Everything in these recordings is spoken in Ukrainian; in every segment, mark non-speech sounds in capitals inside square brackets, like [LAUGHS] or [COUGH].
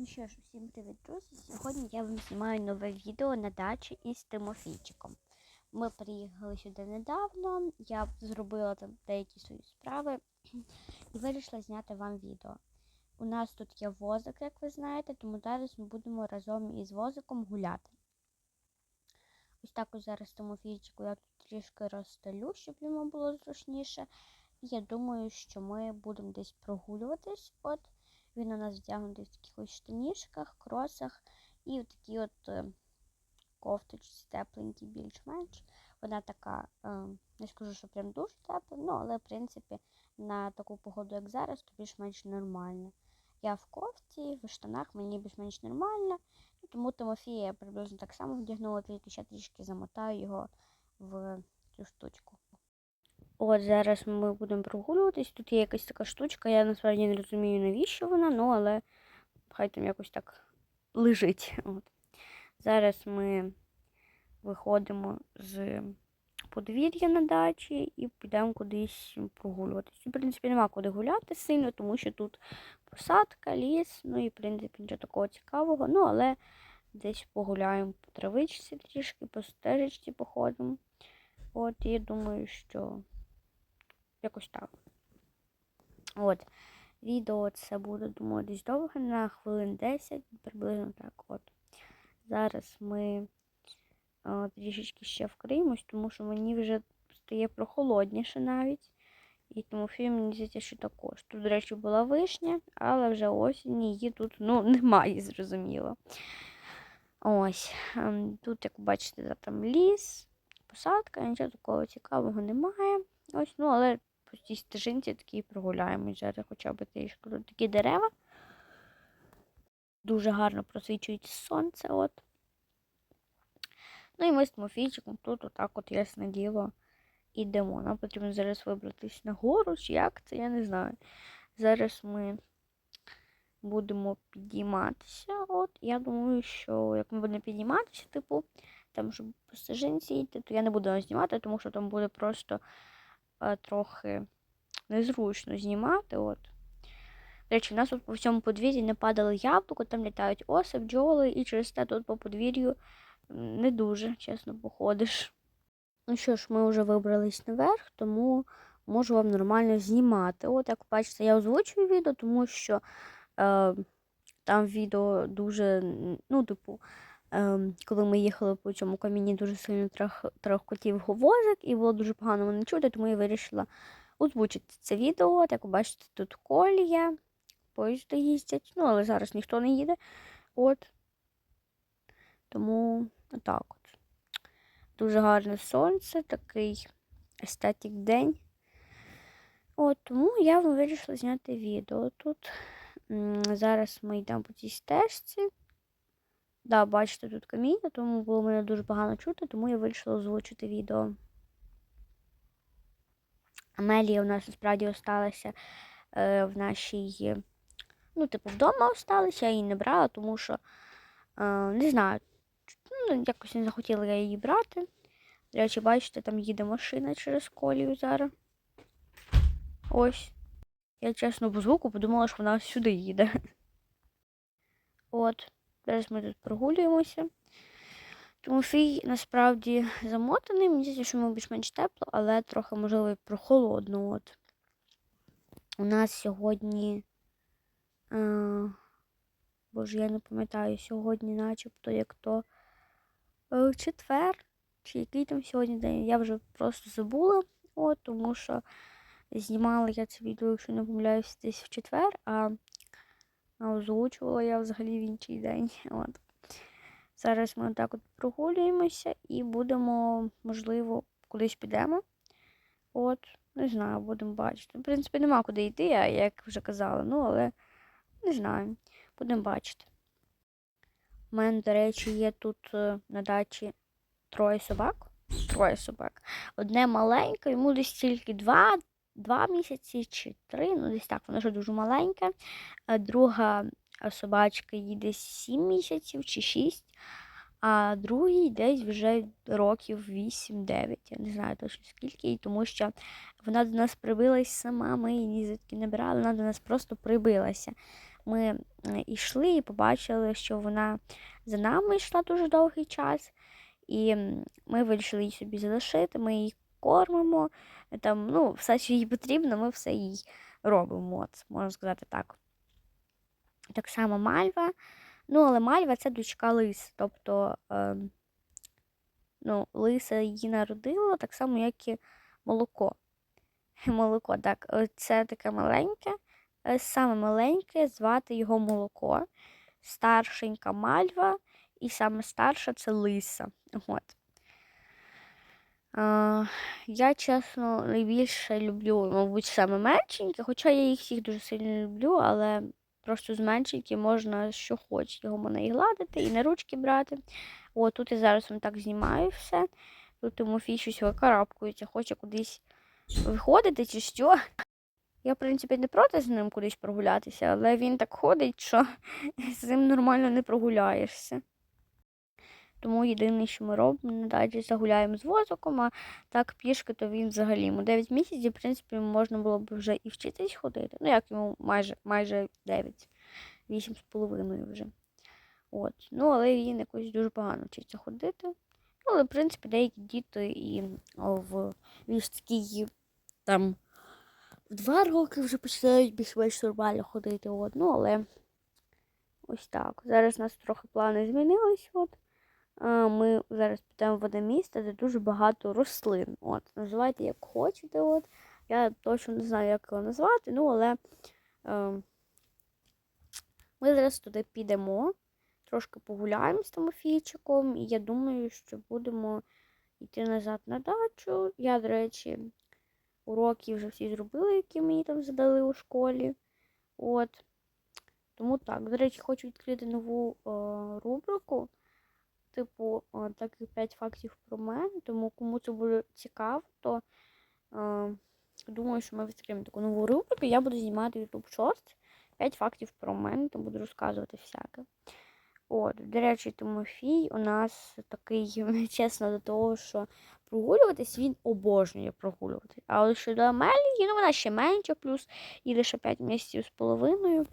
Ну що ж, усім привіт, друзі! Сьогодні я вам знімаю нове відео на дачі із Тимофійчиком. Ми приїхали сюди недавно, я зробила там деякі свої справи і вирішила зняти вам відео. У нас тут є возик, як ви знаєте, тому зараз ми будемо разом із возиком гуляти. Ось так ось зараз Тимофійчику я тут трішки розстелю, щоб йому було зручніше. І я думаю, що ми будемо десь прогулюватись. От він у нас вдягнутий в таких штанішках, кросах і в такій от е, кофточці тепленькій більш-менш. Вона така, е, не скажу, що прям дуже тепла, ну але в принципі на таку погоду, як зараз, то більш-менш нормально. Я в кофті, в штанах мені більш-менш нормально, тому Тимофія приблизно так само вдягнула, тільки ще трішки замотаю його в цю штучку. От зараз ми будемо прогулюватись. Тут є якась така штучка, я насправді не розумію, навіщо вона, ну але хай там якось так лежить. От. Зараз ми виходимо з подвір'я на дачі і підемо кудись прогулюватись. В принципі, нема куди гуляти сильно, тому що тут посадка, ліс, ну і в принципі нічого такого цікавого. Ну, але десь погуляємо по травичці трішки, по стежечці походимо. От, і думаю, що якось так. От. Відео це буде, думаю, десь довго, на хвилин 10, приблизно так. от. Зараз ми а, трішечки ще вкриємось, тому що мені вже стає прохолодніше навіть. І тому фільм мені здається, що також. Тут, до речі, була вишня, але вже осінь її тут ну, [LAUGHS] немає, зрозуміло. Ось. ем, Тут, як бачите, там ліс, посадка, нічого такого цікавого немає. Ось, ну, але по цій стежинці такі прогуляємось зараз хоча б трішки. Тут такі дерева. Дуже гарно просвічують сонце. от. Ну і ми з Тимофійчиком тут отак от, ясне діло, ідемо. Нам потрібно зараз вибратись на гору, чи як це, я не знаю. Зараз ми будемо підійматися. От, я думаю, що як ми будемо підійматися, типу, там, щоб по стежинці йти, то я не буду знімати, тому що там буде просто трохи незручно знімати. От. До речі, у нас тут по всьому подвір'ї не падало яблуко, там літають оси, бджоли, і через те тут по подвір'ю не дуже, чесно, походиш. Ну що ж, ми вже вибрались наверх, тому можу вам нормально знімати. От, як бачите, я озвучую відео, тому що е, там відео дуже, ну, типу, коли ми їхали по цьому каміні, дуже сильно трах, трахкотів говорик, і було дуже погано мене чути, тому я вирішила озвучити це відео. Як ви бачите, тут колія, поїзди їздять, ну, але зараз ніхто не їде. От. Тому отак от. Дуже гарне сонце, такий естетик день. От, тому я вирішила зняти відео тут. Зараз ми йдемо по цій стежці. Да, бачите, тут каміння, тому було мене дуже погано чути, тому я вирішила озвучити відео. Амелія у нас насправді осталася е, в нашій, ну, типу, вдома осталася, я її не брала, тому що, е, не знаю, ну, якось не захотіла я її брати. До речі, бачите, там їде машина через колію зараз. Ось. Я чесно по звуку подумала, що вона сюди їде. От. Зараз ми тут прогулюємося. Тимофій насправді замотаний. Мені здається, що йому більш-менш тепло, але трохи, можливо, і прохолодно. От. У нас сьогодні. Е, боже, я не пам'ятаю, сьогодні начебто як то е, четвер, чи який там сьогодні день. Я вже просто забула, от, тому що знімала я це відео, якщо не помиляюся, десь в четвер, а а озвучувала я взагалі в інший день. [LAUGHS] От. Зараз ми отак от прогулюємося і будемо, можливо, кудись підемо. От, не знаю, будемо бачити. В принципі, нема куди йти, я як вже казала, ну, але не знаю, будемо бачити. У мене, до речі, є тут е, на дачі троє собак. Троє собак. Одне маленьке, йому десь тільки два, два місяці чи три, ну десь так, воно вже дуже маленьке. А Друга собачка їй десь 7 місяців чи 6, а другий десь вже років 8-9. Я не знаю точно скільки, тому що вона до нас прибилась сама, ми її звідки не брали, вона до нас просто прибилася. ми е, йшли і побачили, що вона за нами йшла дуже довгий час, і ми вирішили її собі залишити. Ми її кормимо. Там, ну, все, що їй потрібно, ми все їй робимо. От, можна сказати так. Так само мальва. Ну, але мальва це дочка лис. Тобто, е, ну, лиса її народила так само, як і молоко. [LAUGHS] Молоко, так, е, це таке маленьке, е, саме маленьке, звати його молоко. Старшенька мальва, і саме старша це лиса. [LAUGHS] От. А, я, чесно, найбільше люблю, мабуть, саме меншеньке, хоча я їх всіх дуже сильно люблю, але просто з меншеньки можна що хоче. Його можна і гладити, і на ручки брати. О, тут я зараз вам так знімаю все. Тут Тимофій щось викарабкується, хоче кудись виходити чи що. Я, в принципі, не проти з ним кудись прогулятися, але він так ходить, що [LAUGHS] з ним нормально не прогуляєшся. Тому єдине, що ми робимо, надалі загуляємо з возиком, а так пішки, то він взагалі йому 9 місяців, в принципі, можна було б вже і вчитись ходити. Ну, як йому майже майже 9, 8 з половиною вже. От. Ну, але він якось дуже погано вчиться ходити. Ну, але, в принципі, деякі діти і в війській там в два роки вже починають більш-менш нормально ходити. От. Ну, але ось так. Зараз у нас трохи плани змінились. От. Ми зараз підемо в одне місце, де дуже багато рослин. От, Називайте як хочете. От. Я точно не знаю, як його назвати, ну але е, ми зараз туди підемо, трошки погуляємо з Тимофійчиком, і я думаю, що будемо йти назад на дачу. Я, до речі, уроки вже всі зробила, які мені там задали у школі. От. Тому так, до речі, хочу відкрити нову е, рубрику типу, о, таких 5 фактів про мене, тому кому це буде цікаво, то е, думаю, що ми відкриємо таку нову рубрику. Я буду знімати YouTube Shorts 5 фактів про мене, то буду розказувати всяке. От, до речі, Тимофій у нас такий, [LAUGHS] чесно, до того, що прогулюватись він обожнює прогулюватись. А от щодо Амелії, ну вона ще менша, плюс і лише 5 місяців з половиною.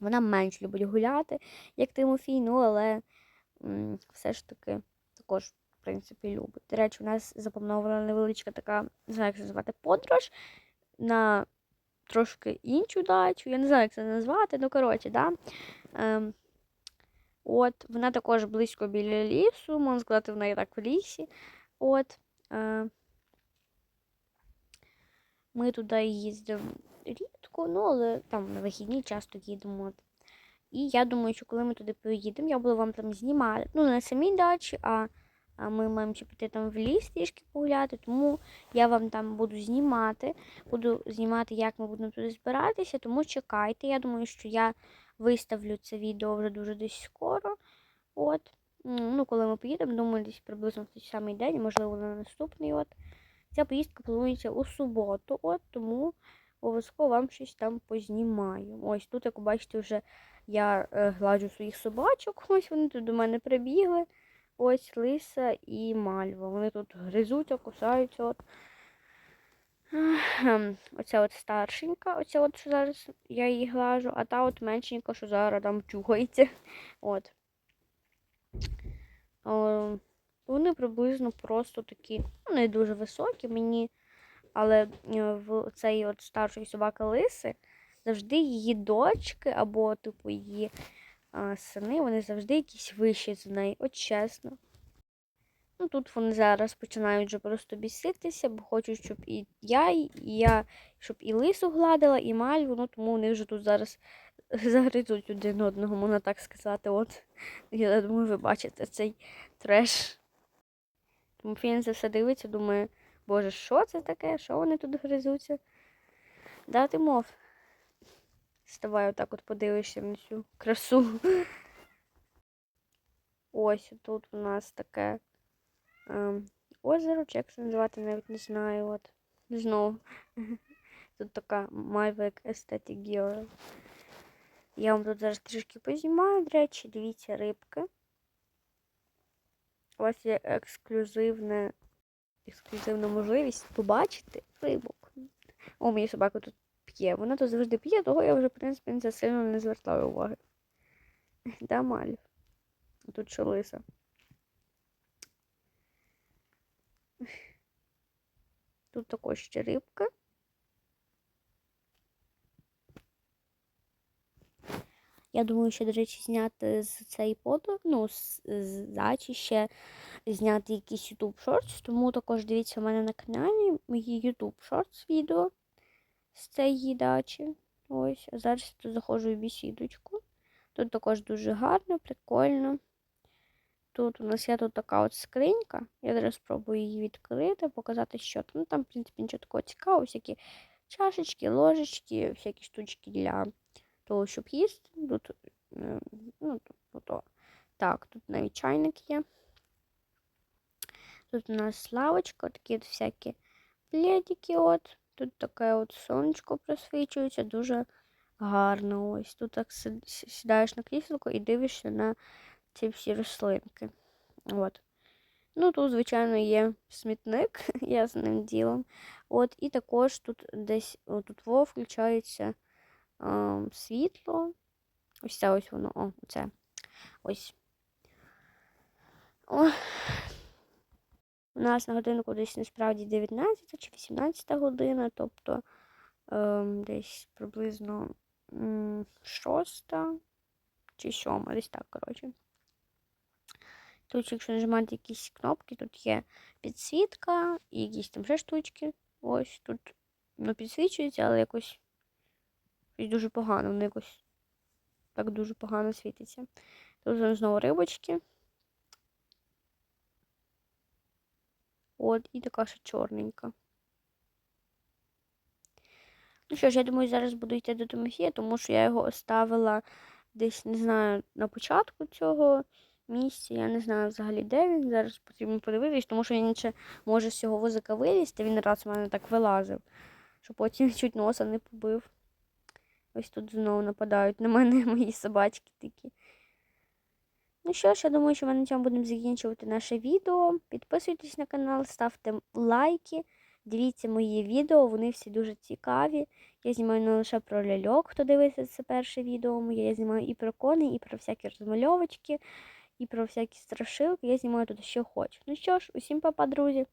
Вона менш любить гуляти, як Тимофій, ну але все ж таки також, в принципі, любить. До речі, у нас запланована невеличка така, не знаю, як це назвати, подорож на трошки іншу дачу. Я не знаю, як це назвати, ну, коротше, да. Ем, От, вона також близько біля лісу, можна сказати, вона і так в лісі. От. Е, Ми туди їздимо рідко, ну, але там на вихідні часто їдемо. І я думаю, що коли ми туди поїдемо, я буду вам там знімати. Ну, не на самій дачі, а ми маємо ще піти там в ліс трішки погуляти, тому я вам там буду знімати. Буду знімати, як ми будемо туди збиратися, тому чекайте. Я думаю, що я виставлю це відео вже дуже десь скоро. От. Ну, коли ми поїдемо, думаю, десь приблизно в той самий день, можливо, на наступний. От. Ця поїздка планується у суботу, от, тому обов'язково вам щось там познімаю. Ось тут, як бачите, вже я е, гладжу своїх собачок. [LAUGHS] Ось вони тут до мене прибігли. Ось лиса і мальва. Вони тут гризуться, кусаються. От. Оця от старшенька, оця от, що зараз я її глажу, а та от меншенька, що зараз там чугається. От. О, вони приблизно просто такі, ну, не дуже високі мені, але е, в цей от старшої собаки лиси завжди її дочки або, типу, її а, сини, вони завжди якісь вищі за неї, от чесно. Ну, Тут вони зараз починають вже просто біситися, бо хочуть, щоб і я, і я, щоб і лису гладила, і мальву, ну тому вони вже тут зараз [LAUGHS] загризуть один одного, можна так сказати. От. Я думаю, ви бачите цей треш. Тому фільм це все дивиться, думає, боже, що це таке? Що вони тут гризуться? Дати мов. Ставай отак от подивишся на цю красу. [LAUGHS] Ось тут у нас таке ем, озеро, чи як це називати, навіть не знаю. От. Знову. [LAUGHS] Тут така Mavic Aesthetic Gear. Я вам тут зараз трішки познімаю, до речі, дивіться рибки. Вас є ексклюзивна, ексклюзивна можливість побачити рибок. О, мені собака тут п'є. Вона тут завжди п'є, того я вже, в принципі, не сильно не звертаю уваги. Да, Маль? Тут ще лиса. Тут також ще рибка. Я думаю, що, до речі, зняти з цей подор, ну, з, з дачі ще зняти якийсь YouTube Shorts, тому також дивіться у мене на каналі мої YouTube Shorts відео з цієї дачі. Ось, а зараз тут заходжу в бесідочку. Тут також дуже гарно, прикольно. Тут у нас є тут така от скринька. Я зараз спробую її відкрити, показати, що там. Ну, там, в принципі, нічого такого цікавого, всякі чашечки, ложечки, всякі штучки для того, щоб їсти. Тут, е, ну, тут, то. Так, тут навіть чайник є. Тут у нас лавочка, такі от всякі пледики. От. Тут таке от сонечко просвічується, дуже гарно. Ось. Тут так сідаєш на кріселко і дивишся на ці всі рослинки. От. Ну, тут, звичайно, є смітник, [LAUGHS] я з ним ділом. От, і також тут десь тут включається світло. Ось це ось воно. О, це. Ось. О. У нас на годинку десь насправді 19 чи 18 година, тобто ем, десь приблизно м, 6 чи 7, десь так, коротше. Тут, якщо нажимати якісь кнопки, тут є підсвітка і якісь там ще штучки. Ось тут ну, підсвічується, але якось, якось дуже погано, воно якось так дуже погано світиться. Тут знову рибочки. От, і така ще чорненька. Ну що ж, я думаю, зараз буду йти до Тимофія, тому що я його оставила десь, не знаю, на початку цього місця. Я не знаю взагалі, де він. Зараз потрібно подивитись, тому що він ще може з цього вузика вилізти. Він раз у мене так вилазив, що потім [LAUGHS] чуть носа не побив. Ось тут знову нападають на мене [LAUGHS] мої собачки такі. Ну що ж, я думаю, що ми на цьому будемо закінчувати наше відео. Підписуйтесь на канал, ставте лайки, дивіться мої відео, вони всі дуже цікаві. Я знімаю не лише про ляльок, хто дивиться це перше відео моє. Я знімаю і про кони, і про всякі розмальовочки, і про всякі страшилки. Я знімаю тут що хочу. Ну що ж, усім па-па, друзі!